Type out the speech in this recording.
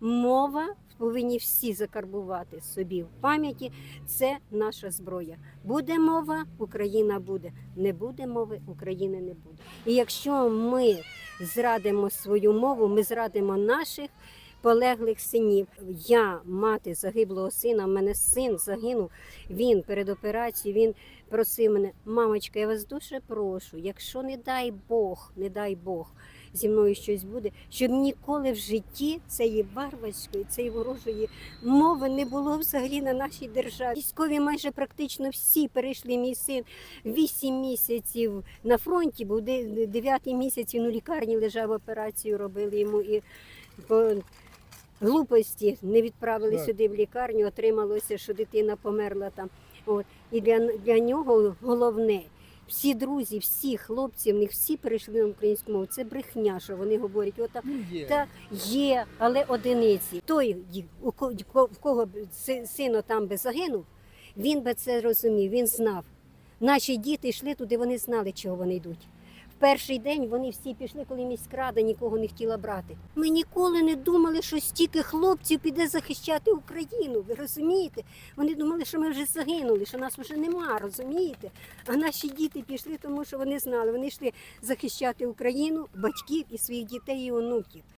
Мова повинні всі закарбувати собі в пам'яті. Це наша зброя. Буде мова, Україна буде. Не буде мови, України не буде. І якщо ми зрадимо свою мову, ми зрадимо наших. Полеглих синів. Я мати загиблого сина. в мене син загинув. Він перед операцією він просив мене, мамочка, я вас дуже прошу, якщо не дай Бог, не дай Бог, зі мною щось буде, щоб ніколи в житті цієї варварської, цієї ворожої мови не було взагалі на нашій державі. Військові майже практично всі перейшли. Мій син вісім місяців на фронті, був дев'ятий місяць він у лікарні лежав, операцію робили йому і по глупості не відправили Так. сюди в лікарню, отрималося, що дитина померла там. От. І для, для нього головне. Всі друзі, всі хлопці, в них всі перейшли на українську мову. Це брехня, що вони говорять. Ота Ну, є. так є, але одиниці. Той, в кого сину там би загинув, він би це розумів, він знав. Наші діти йшли туди, вони знали, чого вони йдуть. Перший день вони всі пішли, коли міськрада нікого не хотіла брати. Ми ніколи не думали, що стільки хлопців піде захищати Україну. Ви розумієте? Вони думали, що ми вже загинули, що нас вже нема, розумієте? А наші діти пішли, тому що вони знали, вони йшли захищати Україну, батьків і своїх дітей і онуків.